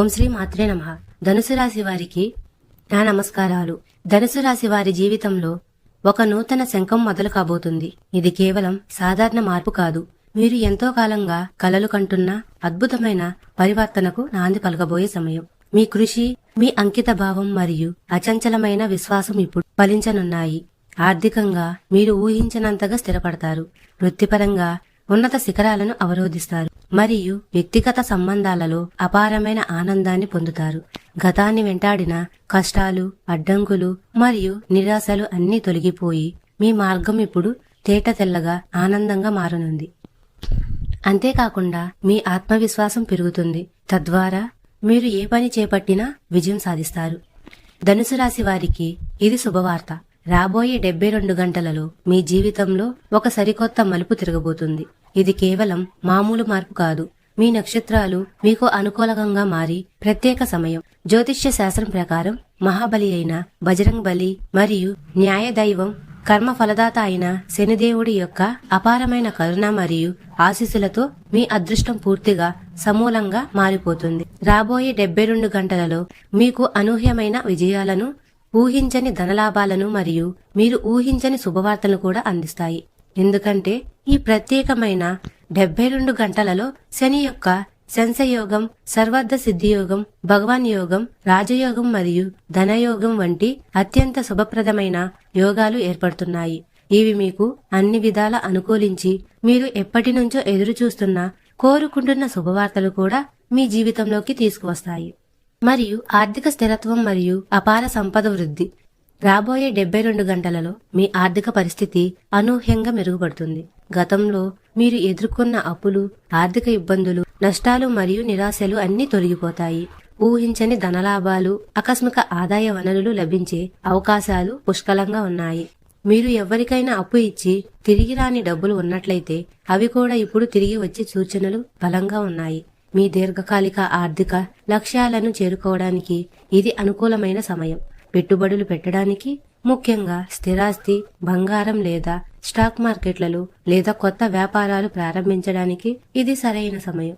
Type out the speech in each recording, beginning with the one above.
ఓం శ్రీ మాత్రే నమ. ధనుసు రాశి వారికి నా నమస్కారాలు. ధనుసు రాశి వారి జీవితంలో ఒక నూతన శంఖం మొదలు కాబోతుంది. ఇది కేవలం సాధారణ మార్పు కాదు. మీరు ఎంతో కాలంగా కలలు కంటున్న అద్భుతమైన పరివర్తనకు నాంది పలకబోయే సమయం. మీ కృషి మీ అంకిత భావం మరియు అచంచలమైన విశ్వాసం ఇప్పుడు ఫలించనున్నాయి. ఆర్థికంగా మీరు ఊహించినంతగా స్థిరపడతారు. వృత్తిపరంగా ఉన్నత శిఖరాలను అవరోధిస్తారు మరియు వ్యక్తిగత సంబంధాలలో అపారమైన ఆనందాన్ని పొందుతారు. గతాన్ని వెంటాడిన కష్టాలు అడ్డంకులు మరియు నిరాశలు అన్నీ తొలగిపోయి మీ మార్గం ఇప్పుడు తేట తెల్లగా ఆనందంగా మారనుంది. అంతేకాకుండా మీ ఆత్మవిశ్వాసం పెరుగుతుంది. తద్వారా మీరు ఏ పని చేపట్టినా విజయం సాధిస్తారు. ధనుసు రాశి వారికి ఇది శుభవార్త. రాబోయే డెబ్బై రెండు గంటలలో మీ జీవితంలో ఒక సరికొత్త మలుపు తిరగబోతుంది. ఇది కేవలం మామూలు మార్పు కాదు. మీ నక్షత్రాలు మీకు అనుకూలంగా మారి ప్రత్యేక సమయం. జ్యోతిష్య శాస్త్రం ప్రకారం మహాబలి అయిన బజరంగ్ బలి మరియు న్యాయ దైవం కర్మ ఫలదాత అయిన శనిదేవుడి యొక్క అపారమైన కరుణ మరియు ఆశీస్సులతో మీ అదృష్టం పూర్తిగా సమూలంగా మారిపోతుంది. రాబోయే డెబ్బై రెండు గంటలలో మీకు అనూహ్యమైన విజయాలను ఊహించని ధనలాభాలను మరియు మీరు ఊహించని శుభవార్తలను కూడా అందిస్తాయి. ఎందుకంటే ఈ ప్రత్యేకమైన డెబ్బై రెండు గంటలలో శని యొక్క శంసయోగం సర్వర్థ సిద్ధియోగం భగవాన్ యోగం రాజయోగం మరియు ధనయోగం వంటి అత్యంత శుభప్రదమైన యోగాలు ఏర్పడుతున్నాయి. ఇవి మీకు అన్ని విధాల అనుకూలించి మీరు ఎప్పటి నుంచో ఎదురు చూస్తున్న కోరుకుంటున్న శుభవార్తలు కూడా మీ జీవితంలోకి తీసుకువస్తాయి. మరియు ఆర్థిక స్థిరత్వం మరియు అపార సంపద వృద్ధి. రాబోయే డెబ్బై రెండు గంటలలో మీ ఆర్థిక పరిస్థితి అనూహ్యంగా మెరుగుపడుతుంది. గతంలో మీరు ఎదుర్కొన్న అప్పులు ఆర్థిక ఇబ్బందులు నష్టాలు మరియు నిరాశలు అన్నీ తొలగిపోతాయి. ఊహించని ధనలాభాలు ఆకస్మిక ఆదాయ వనరులు లభించే అవకాశాలు పుష్కలంగా ఉన్నాయి. మీరు ఎవరికైనా అప్పు ఇచ్చి తిరిగి రాని డబ్బులు ఉన్నట్లయితే అవి కూడా ఇప్పుడు తిరిగి వచ్చే సూచనలు బలంగా ఉన్నాయి. మీ దీర్ఘకాలిక ఆర్థిక లక్ష్యాలను చేరుకోవడానికి ఇది అనుకూలమైన సమయం. పెట్టుబడులు పెట్టడానికి ముఖ్యంగా స్థిరాస్తి బంగారం లేదా స్టాక్ మార్కెట్లలో లేదా కొత్త వ్యాపారాలు ప్రారంభించడానికి ఇది సరైన సమయం.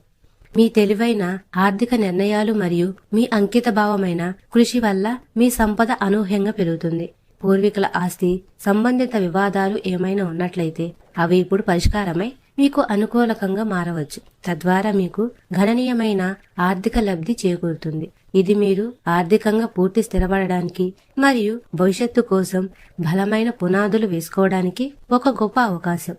మీ తెలివైన ఆర్థిక నిర్ణయాలు మరియు మీ అంకిత భావమైన కృషి వల్ల మీ సంపద అనూహ్యంగా పెరుగుతుంది. పూర్వీకుల ఆస్తి సంబంధిత వివాదాలు ఏమైనా ఉన్నట్లయితే అవి ఇప్పుడు పరిష్కారమై మీకు అనుకూలకంగా మారవచ్చు. తద్వారా మీకు గణనీయమైన ఆర్థిక లబ్ధి చేకూరుతుంది. ఇది మీరు ఆర్థికంగా పూర్తి స్థిరపడడానికి మరియు భవిష్యత్తు కోసం బలమైన పునాదులు వేసుకోవడానికి ఒక గొప్ప అవకాశం.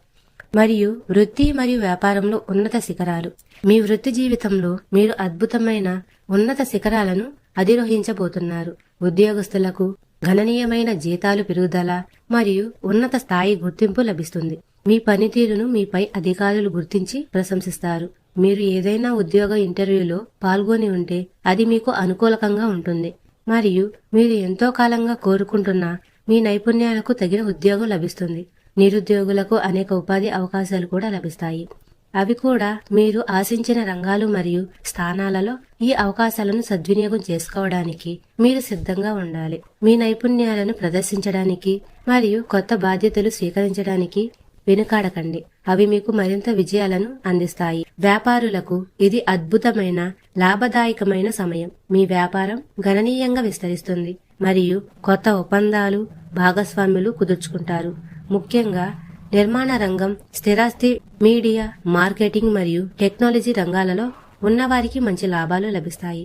మరియు వృత్తి మరియు వ్యాపారంలో ఉన్నత శిఖరాలు. మీ వృత్తి జీవితంలో మీరు అద్భుతమైన ఉన్నత శిఖరాలను అధిరోహించబోతున్నారు. ఉద్యోగస్తులకు గణనీయమైన జీతాలు పెరుగుదల మరియు ఉన్నత స్థాయి గుర్తింపు లభిస్తుంది. మీ పనితీరును మీపై అధికారులు గుర్తించి ప్రశంసిస్తారు. మీరు ఏదైనా ఉద్యోగ ఇంటర్వ్యూలో పాల్గొని ఉంటే అది మీకు అనుకూలకంగా ఉంటుంది. మరియు మీరు ఎంతో కాలంగా కోరుకుంటున్న మీ నైపుణ్యాలకు తగిన ఉద్యోగం లభిస్తుంది. నిరుద్యోగులకు అనేక ఉపాధి అవకాశాలు కూడా లభిస్తాయి. అవి కూడా మీరు ఆశించిన రంగాలు మరియు స్థానాలలో ఈ అవకాశాలను సద్వినియోగం చేసుకోవడానికి మీరు సిద్ధంగా ఉండాలి. మీ నైపుణ్యాలను ప్రదర్శించడానికి మరియు కొత్త బాధ్యతలు స్వీకరించడానికి వెనుకాడకండి. అవి మీకు మరింత విజయాలను అందిస్తాయి. వ్యాపారులకు ఇది అద్భుతమైన లాభదాయకమైన సమయం. మీ వ్యాపారం గణనీయంగా విస్తరిస్తుంది. మరియు కొత్త ఒప్పందాలు భాగస్వాములు కుదుర్చుకుంటారు. ముఖ్యంగా నిర్మాణ రంగం స్థిరాస్తి మీడియా మార్కెటింగ్ మరియు టెక్నాలజీ రంగాలలో ఉన్నవారికి మంచి లాభాలు లభిస్తాయి.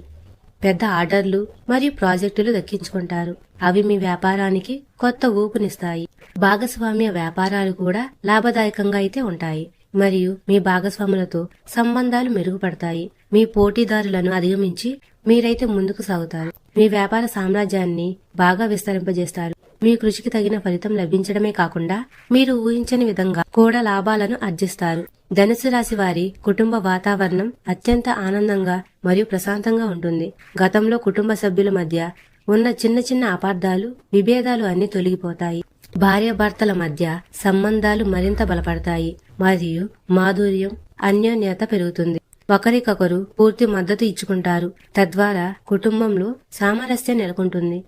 పెద్ద ఆర్డర్లు మరియు ప్రాజెక్టులు దక్కించుకుంటారు. అవి మీ వ్యాపారానికి కొత్త ఊపునిస్తాయి. భాగస్వామ్య వ్యాపారాలు కూడా లాభదాయకంగా అయితే ఉంటాయి. మరియు మీ భాగస్వాములతో సంబంధాలు మెరుగుపడతాయి. మీ పోటీదారులను అధిగమించి మీరైతే ముందుకు సాగుతారు. మీ వ్యాపార సామ్రాజ్యాన్ని బాగా విస్తరింపజేస్తారు. మీ కృషికి తగిన ఫలితం లభించడమే కాకుండా మీరు ఊహించని విధంగా కూడా లాభాలను ఆర్జిస్తారు. ధనుసు రాశి వారి కుటుంబ వాతావరణం అత్యంత ఆనందంగా మరియు ప్రశాంతంగా ఉంటుంది. గతంలో కుటుంబ సభ్యుల మధ్య ఉన్న చిన్న చిన్న అపార్థాలు విభేదాలు అన్ని తొలగిపోతాయి. భార్యాభర్తల మధ్య సంబంధాలు మరింత బలపడతాయి మరియు మాధుర్యం అన్యోన్యత పెరుగుతుంది. ఒకరికొకరు పూర్తి మద్దతు ఇచ్చుకుంటారు. తద్వారా కుటుంబంలో సామరస్యం నెలకొంటుంది.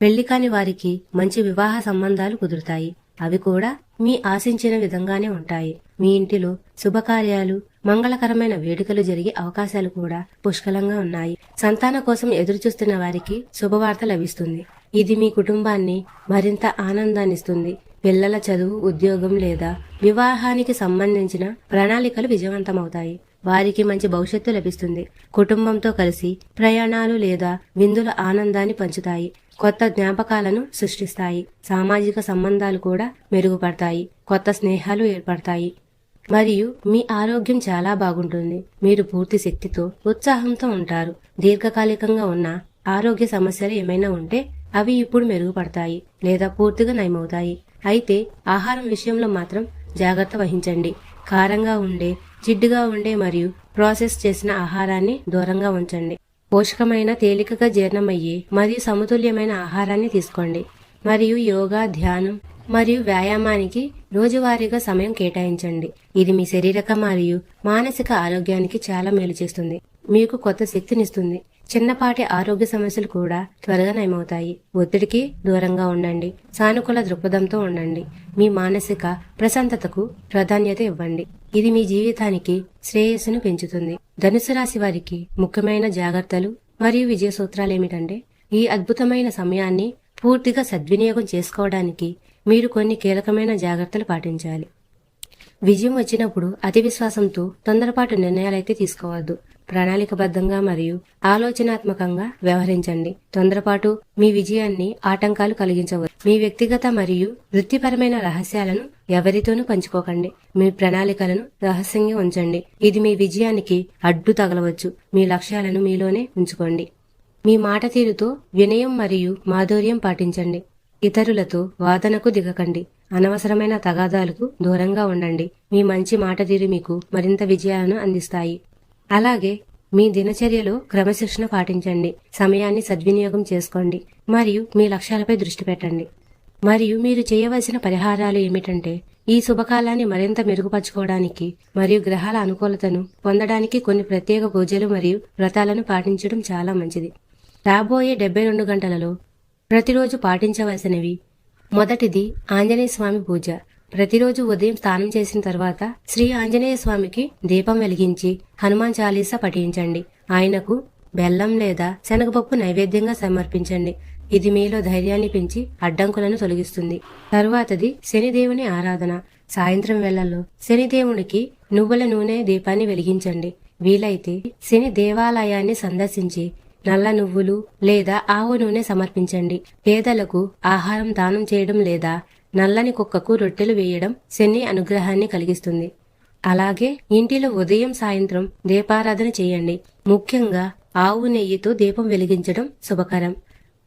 పెళ్ళి కాని వారికి మంచి వివాహ సంబంధాలు కుదురుతాయి. అవి కూడా మీ ఆశించిన విధంగానే ఉంటాయి. మీ ఇంటిలో శుభకార్యాలు మంగళకరమైన వేడుకలు జరిగే అవకాశాలు కూడా పుష్కలంగా ఉన్నాయి. సంతాన కోసం ఎదురుచూస్తున్న వారికి శుభవార్త లభిస్తుంది. ఇది మీ కుటుంబాన్ని మరింత ఆనందాన్నిస్తుంది. పిల్లల చదువు ఉద్యోగం లేదా వివాహానికి సంబంధించిన ప్రణాళికలు విజయవంతమవుతాయి. వారికి మంచి భవిష్యత్తు లభిస్తుంది. కుటుంబంతో కలిసి ప్రయాణాలు లేదా విందుల ఆనందాన్ని పంచుతాయి. కొత్త జ్ఞాపకాలను సృష్టిస్తాయి. సామాజిక సంబంధాలు కూడా మెరుగుపడతాయి. కొత్త స్నేహాలు ఏర్పడతాయి. మరియు మీ ఆరోగ్యం చాలా బాగుంటుంది. మీరు పూర్తి శక్తితో ఉత్సాహంతో ఉంటారు. దీర్ఘకాలికంగా ఉన్న ఆరోగ్య సమస్యలు ఏమైనా ఉంటే అవి ఇప్పుడు మెరుగుపడతాయి లేదా పూర్తిగా నయమవుతాయి. అయితే ఆహారం విషయంలో మాత్రం జాగ్రత్త వహించండి. కారంగా ఉండే జిడ్డుగా ఉండే మరియు ప్రాసెస్ చేసిన ఆహారాన్ని దూరంగా ఉంచండి. పోషకమైన తేలికగా జీర్ణమయ్యే మరియు సమతుల్యమైన ఆహారాన్ని తీసుకోండి. మరియు యోగా ధ్యానం మరియు వ్యాయామానికి రోజువారీగా సమయం కేటాయించండి. ఇది మీ శారీరక మరియు మానసిక ఆరోగ్యానికి చాలా మేలు చేస్తుంది. మీకు కొత్త శక్తినిస్తుంది. చిన్నపాటి ఆరోగ్య సమస్యలు కూడా త్వరగా నయమవుతాయి. ఒత్తిడికి దూరంగా ఉండండి. సానుకూల దృక్పథంతో ఉండండి. మీ మానసిక ప్రశాంతతకు ప్రాధాన్యత ఇవ్వండి. ఇది మీ జీవితానికి శ్రేయస్సును పెంచుతుంది. ధనుసు రాశి వారికి ముఖ్యమైన జాగ్రత్తలు మరియు విజయ సూత్రాలు ఏమిటంటే ఈ అద్భుతమైన సమయాన్ని పూర్తిగా సద్వినియోగం చేసుకోవడానికి మీరు కొన్ని కీలకమైన జాగ్రత్తలు పాటించాలి. విజయం వచ్చినప్పుడు అతి విశ్వాసంతో తొందరపాటు నిర్ణయాలైతే తీసుకోవద్దు. ప్రణాళికబద్ధంగా మరియు ఆలోచనాత్మకంగా వ్యవహరించండి. తొందరపాటు మీ విజయాన్ని ఆటంకాలు కలిగించవచ్చు మీ వ్యక్తిగత మరియు వృత్తిపరమైన రహస్యాలను ఎవరితోనూ పంచుకోకండి. మీ ప్రణాళికలను రహస్యంగా ఉంచండి. ఇది మీ విజయానికి అడ్డు తగలవచ్చు. మీ లక్ష్యాలను మీలోనే ఉంచుకోండి. మీ మాట తీరుతో వినయం మరియు మాధుర్యం పాటించండి. ఇతరులతో వాదనకు దిగకండి. అనవసరమైన తగాదాలకు దూరంగా ఉండండి. మీ మంచి మాట తీరు మీకు మరింత విజయాలను అందిస్తాయి. అలాగే మీ దినచర్యలో క్రమశిక్షణ పాటించండి. సమయాన్ని సద్వినియోగం చేసుకోండి. మరియు మీ లక్ష్యాలపై దృష్టి పెట్టండి. మరియు మీరు చేయవలసిన పరిహారాలు ఏమిటంటే ఈ శుభకాలాన్ని మరింత మెరుగుపరచుకోవడానికి మరియు గ్రహాల అనుకూలతను పొందడానికి కొన్ని ప్రత్యేక పూజలు మరియు వ్రతాలను పాటించడం చాలా మంచిది. రాబోయే డెబ్బై రెండు గంటలలో ప్రతిరోజు పాటించవలసినవి మొదటిది ఆంజనేయ స్వామి పూజ. ప్రతిరోజు ఉదయం స్నానం చేసిన తర్వాత శ్రీ ఆంజనేయ స్వామికి దీపం వెలిగించి హనుమాన్ చాలీసా పఠించండి. ఆయనకు బెల్లం లేదా శనగపప్పు నైవేద్యంగా సమర్పించండి. ఇది మీలో ధైర్యాన్ని పెంచి అడ్డంకులను తొలగిస్తుంది. తరువాతది శనిదేవుని ఆరాధన. సాయంత్రం వేళల్లో శనిదేవునికి నువ్వుల నూనె దీపాన్ని వెలిగించండి. వీలైతే శని దేవాలయాన్ని సందర్శించి నల్ల నువ్వులు లేదా ఆవు నూనె సమర్పించండి. పేదలకు ఆహారం దానం చేయడం లేదా నల్లని కుక్కకు రొట్టెలు వేయడం శని అనుగ్రహాన్ని కలిగిస్తుంది. అలాగే ఇంటిలో ఉదయం సాయంత్రం దీపారాధన చేయండి. ముఖ్యంగా ఆవు నెయ్యితో దీపం వెలిగించడం శుభకరం.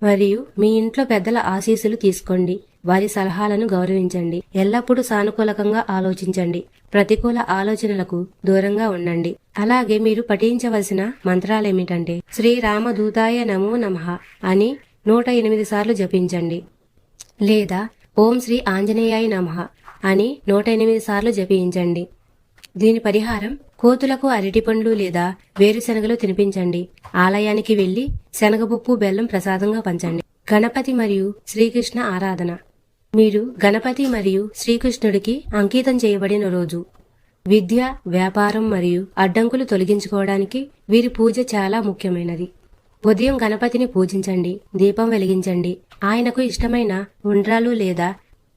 మరియు మీ ఇంట్లో పెద్దల ఆశీస్సులు తీసుకోండి. వారి సలహాలను గౌరవించండి. ఎల్లప్పుడూ సానుకూలకంగా ఆలోచించండి. ప్రతికూల ఆలోచనలకు దూరంగా ఉండండి. అలాగే మీరు పఠించవలసిన మంత్రాలేమిటంటే శ్రీరామదూతాయ నమో నమః అని నూట ఎనిమిది సార్లు జపించండి. లేదా ఓం శ్రీ ఆంజనేయాయ నమః అని నూట ఎనిమిది సార్లు జపించండి. దీని పరిహారం కోతులకు అరటిపండ్లు లేదా వేరుశనగలు తినిపించండి. ఆలయానికి వెళ్ళి శనగపప్పు బెల్లం ప్రసాదంగా పంచండి. గణపతి మరియు శ్రీకృష్ణ ఆరాధన. మీరు గణపతి మరియు శ్రీకృష్ణుడికి అంకితం చేయబడిన రోజు. విద్య వ్యాపారం మరియు అడ్డంకులు తొలగించుకోవడానికి వీరి పూజ చాలా ముఖ్యమైనది. ఉదయం గణపతిని పూజించండి దీపం వెలిగించండి. ఆయనకు ఇష్టమైన ఉండ్రాలు లేదా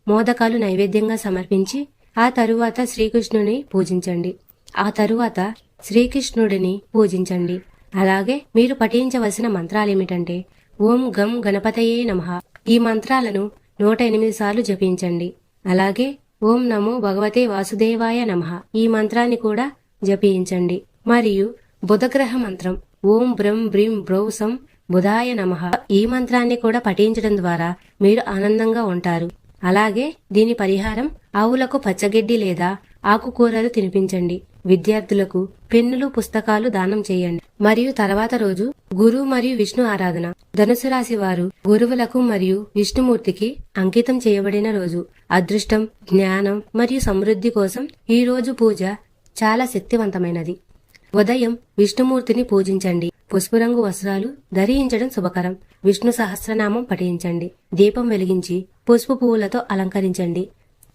మోదకాలు నైవేద్యంగా సమర్పించి ఆ తరువాత శ్రీకృష్ణుని పూజించండి. ఆ తరువాత శ్రీకృష్ణుడిని పూజించండి. అలాగే మీరు పఠించవలసిన మంత్రాలేమిటంటే ఓం గం గణపతయే నమః. ఈ మంత్రాలను నూట ఎనిమిది సార్లు జపించండి. అలాగే ఓం నమో భగవతే వాసుదేవాయ నమః. ఈ మంత్రాన్ని కూడా జపించండి. మరియు బుధగ్రహ మంత్రం ఓం బ్రం బ్రీం బ్రౌసం బుధాయ నమః. ఈ మంత్రాన్ని కూడా పఠించడం ద్వారా మీరు ఆనందంగా ఉంటారు. అలాగే దీని పరిహారం ఆవులకు పచ్చగడ్డి లేదా ఆకుకూరలు తినిపించండి. విద్యార్థులకు పెన్నులు పుస్తకాలు దానం చేయండి. మరియు తర్వాత రోజు గురు మరియు విష్ణు ఆరాధన. ధనుసు రాశి వారు గురువులకు మరియు విష్ణుమూర్తికి అంకితం చేయబడిన రోజు అదృష్టం జ్ఞానం మరియు సమృద్ధి కోసం ఈ రోజు పూజ చాలా శక్తివంతమైనది. ఉదయం విష్ణుమూర్తిని పూజించండి. పసుపు రంగు వస్త్రాలు ధరించడం శుభకరం. విష్ణు సహస్రనామం పఠించండి. దీపం వెలిగించి పసుపు పువ్వులతో అలంకరించండి.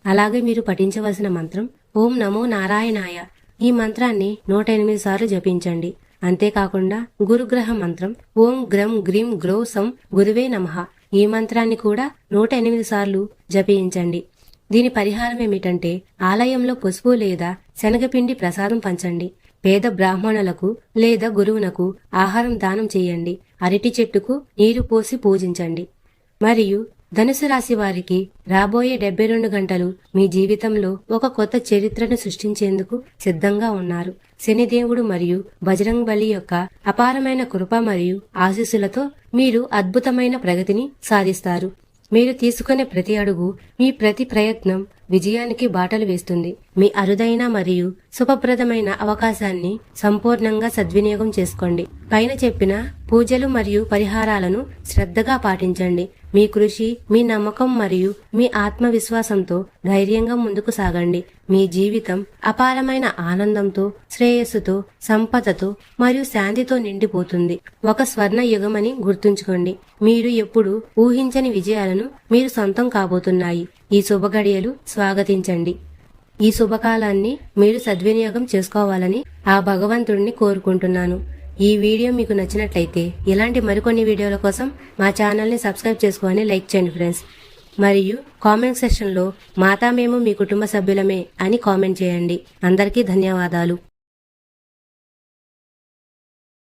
అలాగే మీరు పఠించవలసిన మంత్రం ఓం నమో నారాయణాయ. ఈ మంత్రాన్ని నూట ఎనిమిది సార్లు జపించండి. అంతేకాకుండా గురుగ్రహ మంత్రం ఓం గ్రం గ్రీం గ్రో సం గురువే నమః. ఈ మంత్రాన్ని కూడా నూట ఎనిమిది సార్లు జపించండి. దీని పరిహారం ఏమిటంటే ఆలయంలో పసుపు లేదా శనగపిండి ప్రసాదం పంచండి. పేద బ్రాహ్మణులకు లేదా గురువునకు ఆహారం దానం చేయండి. అరటి చెట్టుకు నీరు పోసి పూజించండి. మరియు ధనుసు రాశి వారికి రాబోయే డెబ్బై రెండు గంటలు మీ జీవితంలో ఒక కొత్త చరిత్రను సృష్టించేందుకు సిద్ధంగా ఉన్నారు. శనిదేవుడు మరియు బజరంగ్ బలి యొక్క అపారమైన కృప మరియు ఆశీస్సులతో మీరు అద్భుతమైన ప్రగతిని సాధిస్తారు. మీరు తీసుకునే ప్రతి అడుగు మీ ప్రతి ప్రయత్నం విజయానికి బాటలు వేస్తుంది. మీ అరుదైన మరియు శుభప్రదమైన అవకాశాన్ని సంపూర్ణంగా సద్వినియోగం చేసుకోండి. పైన చెప్పిన పూజలు మరియు పరిహారాలను శ్రద్ధగా పాటించండి. మీ కృషి మీ నమ్మకం మరియు మీ ఆత్మవిశ్వాసంతో ధైర్యంగా ముందుకు సాగండి. మీ జీవితం అపారమైన ఆనందంతో శ్రేయస్సుతో సంపదతో మరియు శాంతితో నిండిపోతుంది. ఒక స్వర్ణ యుగమని గుర్తుంచుకోండి. మీరు ఎప్పుడు ఊహించని విజయాలను మీరు సొంతం కాబోతున్నాయి. ఈ శుభ గడియలు స్వాగతించండి. ఈ శుభకాలాన్ని మీరు సద్వినియోగం చేసుకోవాలని ఆ భగవంతుడిని కోరుకుంటున్నాను. ఈ వీడియో మీకు నచ్చినట్లయితే ఇలాంటి మరికొన్ని వీడియోల కోసం మా ఛానల్ని సబ్స్క్రైబ్ చేసుకొని లైక్ చేయండి ఫ్రెండ్స్. మరియు కామెంట్ సెక్షన్లో మాతా మేము మీ కుటుంబ సభ్యులమే అని కామెంట్ చేయండి. అందరికీ ధన్యవాదాలు.